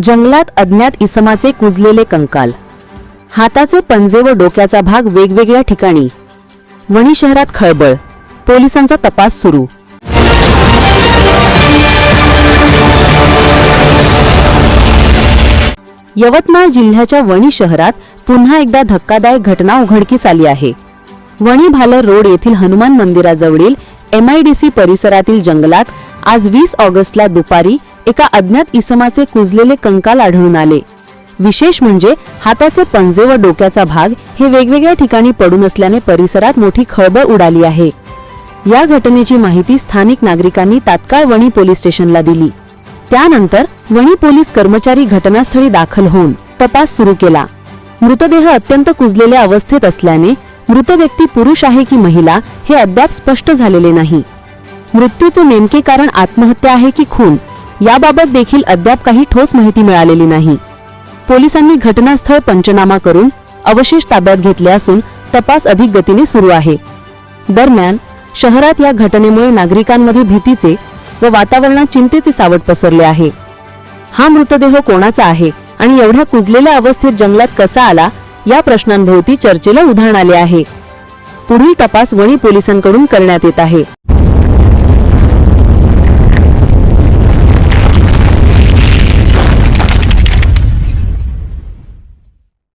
जंगलात अज्ञात इसमाचे कुजलेले कंकाल. हाताचे पंजे व डोक्याचा भाग वेगवेगळ्या ठिकाणी. वणी शहरात खळबळ. पोलिसांचा तपास सुरू. यवतमाळ जिल्ह्याच्या वणी शहरात पुन्हा एकदा धक्कादायक घटना उघडकीस आली आहे. वणी भालर रोड येथील हनुमान मंदिराजवळील एमआयडीसी परिसरातील जंगलात आज वीस ऑगस्टला दुपारी एका अज्ञात इसमाचे कुजलेले कंकाल आढळून आले. विशेष म्हणजे हाताचे पंजे व डोक्याचा भाग हे वेगवेगळ्या ठिकाणी पडून असल्याने परिसरात मोठी खळबळ उडाली आहे. या घटनेची माहिती स्थानिक नागरिकांनी तात्काळ वणी पोलीस स्टेशनला दिली. त्यानंतर वणी पोलीस कर्मचारी घटनास्थळी दाखल होऊन तपास सुरू केला. मृतदेह अत्यंत कुजलेल्या अवस्थेत असल्याने मृत व्यक्ती पुरुष आहे की महिला हे अद्याप स्पष्ट झालेले नाही. मृत्यूचे नेमके कारण आत्महत्या आहे की खून? याबाबत देखील अद्याप काही ठोस माहिती मिळालेली नाही. पोलिसांनी घटनास्थळ पंचनामा करून अवशेष ताब्यात घेतले असून तपास अधिक गतीने सुरू आहे. दरम्यान शहरात या घटनेमुळे नागरिकांमध्ये भीतीचे व वातावरणात चिंतेचे सावट पसरले आहे. हा मृतदेह कोणाचा आहे आणि एवढ्या कुजलेल्या अवस्थेत जंगलात कसा आला या प्रश्नांभोवती चर्चेला उधाण आले आहे. पुढील तपास वणी पोलिसांकडून करण्यात येत आहे.